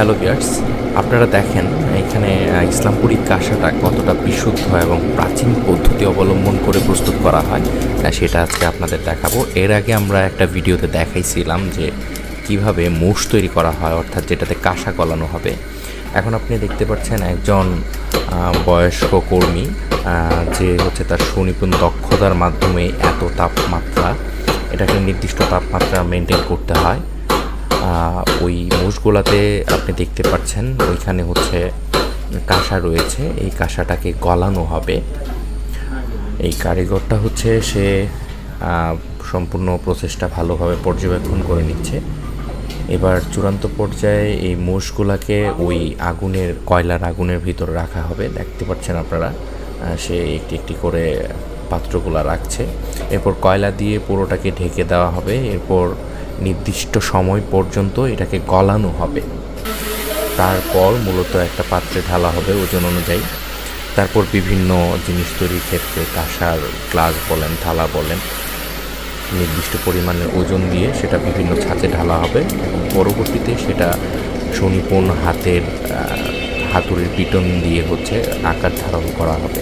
Hello বিয়ার্স আপনারা দেখেন, এখানে ইসলামপুরি কাঁসাটা কতটা বিশুদ্ধ এবং প্রাচীন পদ্ধতি অবলম্বন করে প্রস্তুত করা হয় সেটা আজকে আপনাদের দেখাবো। এর আগে আমরা একটা ভিডিওতে দেখাইছিলাম যে কীভাবে মোষ তৈরি করা হয়, অর্থাৎ যেটাতে কাঁসা গলানো হবে। এখন আপনি দেখতে পাচ্ছেন একজন বয়স্ক কর্মী যে হচ্ছে তার সুনিপুণ দক্ষতার মাধ্যমে এত তাপমাত্রা, এটাকে নির্দিষ্ট তাপমাত্রা মেনটেন করতে হয়। ওই মোষগুলাতে আপনি দেখতে পাচ্ছেন, ওইখানে হচ্ছে কাঁসা রয়েছে। এই কাঁসাটাকে গলানো হবে। এই কারিগরটা হচ্ছে সে সম্পূর্ণ প্রসেসটা ভালোভাবে পর্যবেক্ষণ করে নিচ্ছে। এবার চূড়ান্ত পর্যায়ে এই মোষগুলাকে ওই আগুনের, কয়লার আগুনের ভিতর রাখা হবে। দেখতে পাচ্ছেন আপনারা সে একটি একটি করে পাত্রগুলা রাখছে। এরপর কয়লা দিয়ে পুরোটাকে ঢেকে দেওয়া হবে। এরপর নির্দিষ্ট সময় পর্যন্ত এটাকে গলানো হবে। তারপর মূলত একটা পাত্রে ঢালা হবে ওজন অনুযায়ী। তারপর বিভিন্ন জিনিস তৈরির ক্ষেত্রে কাঁসার গ্লাস বলেন, থালা বলেন, নির্দিষ্ট পরিমাণের ওজন দিয়ে সেটা বিভিন্ন ছাঁচে ঢালা হবে এবং পরবর্তীতে সেটা সুনিপুণ হাতের হাতুড়ির পিটন দিয়ে হচ্ছে আকার ধারণ করা হবে।